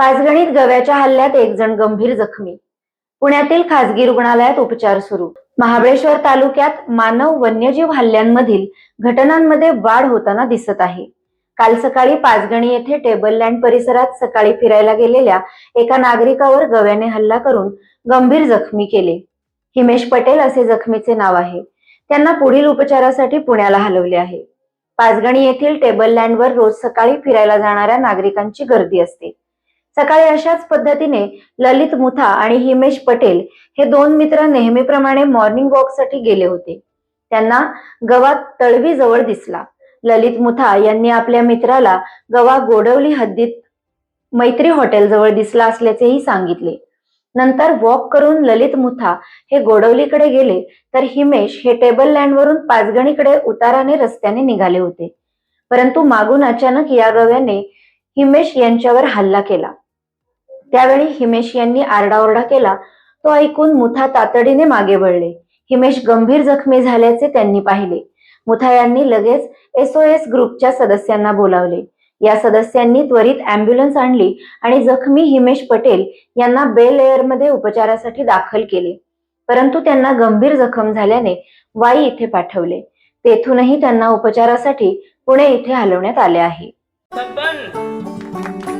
पाचगणीत गव्याच्या हल्ल्यात एक जण गंभीर जखमी. पुण्यातील खासगी रुग्णालयात उपचार सुरू. महाबळेश्वर तालुक्यात मानव वन्यजीव हल्ल्यांमधील घटनांमध्ये वाढ होताना दिसत आहे. काल सकाळी पाचगणी येथे टेबल लँड परिसरात सकाळी फिरायला गेलेल्या एका नागरिकावर गव्याने हल्ला करून गंभीर जखमी केले. हिमेश पटेल असे जखमीचे नाव आहे. त्यांना पुढील उपचारासाठी पुण्याला हलवले आहे. पाचगणी येथील टेबल लँडवर रोज सकाळी फिरायला जाणाऱ्या नागरिकांची गर्दी असते. सकाळी अशाच पद्धतीने ललित मुथा आणि हिमेश पटेल हे दोन मित्र नेहमीप्रमाणे मॉर्निंग वॉकसाठी गेले होते. त्यांना गवा तळवी जवळ दिसला. ललित मुथा यांनी आपल्या मित्राला गवा गोडवली हद्दीत मैत्री हॉटेल जवळ दिसला असल्याचेही सांगितले. नंतर वॉक करून ललित मुथा हे गोडवलीकडे गेले तर हिमेश हे टेबल लँडवरून पाचगणीकडे उताराने रस्त्याने निघाले होते. परंतु मागून अचानक या गव्याने हिमेश यांच्यावर हल्ला केला. त्यावेळी हिमेश यांनी आरडाओरडा केला. तो ऐकून मुथा तातडीने मागे वळले. हिमेश गंभीर जखमी झाल्याचे त्यांनी पाहिले. मुथा यांनी लगेच एसओएस ग्रुपच्या सदस्यांना बोलावले. या सदस्यांनी त्वरित अँब्युलन्स आणली आणि जखमी हिमेश पटेल यांना बेल एअरमध्ये उपचारासाठी दाखल केले. परंतु त्यांना गंभीर जखम झाल्याने वाई इथे पाठवले. तेथूनही त्यांना उपचारासाठी पुणे इथे हलवण्यात आले आहे.